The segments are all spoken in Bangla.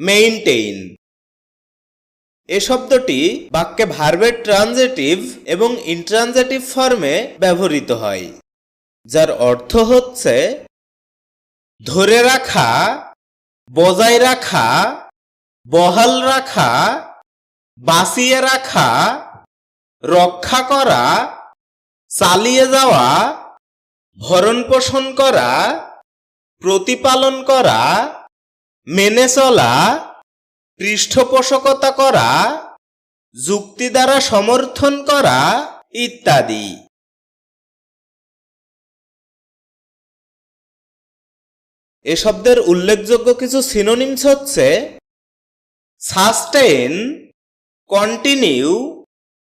মেইনটেইন এ শব্দটি বাক্যে ভার্বের ট্রানজেটিভ এবং ইন্ট্রানজেটিভ ফর্মে ব্যবহৃত হয়, যার অর্থ হচ্ছে ধরে রাখা, বজায় রাখা, বহাল রাখা, বাঁচিয়ে রাখা, রক্ষা করা, চালিয়ে যাওয়া ভরণ পোষণ করা, প্রতিপালন করা মেনে চলা, পৃষ্ঠপোষকতা করা, যুক্তি দ্বারা সমর্থন করা ইত্যাদি। এ শব্দের উল্লেখযোগ্য কিছু সিনোনিমস হচ্ছে sustain continue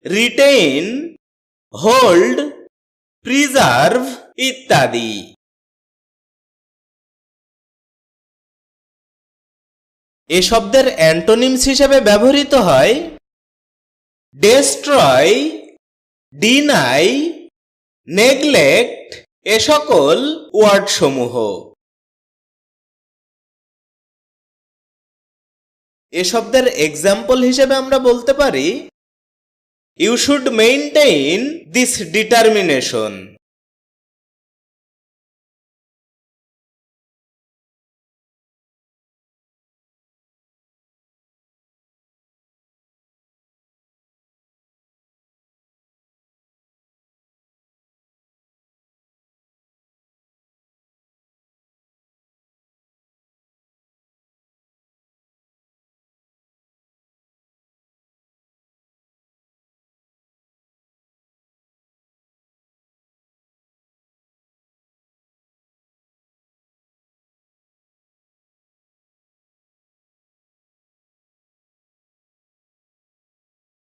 retain hold preserve ইত্যাদি। এ শব্দের অ্যান্টোনিমস হিসেবে ব্যবহৃত হয় ডেস্ট্রয় ডিনাই নেগলেক্ট এ সকল ওয়ার্ডসমূহ। এ শব্দের এক্সাম্পল হিসেবে আমরা বলতে পারি you should maintain this determination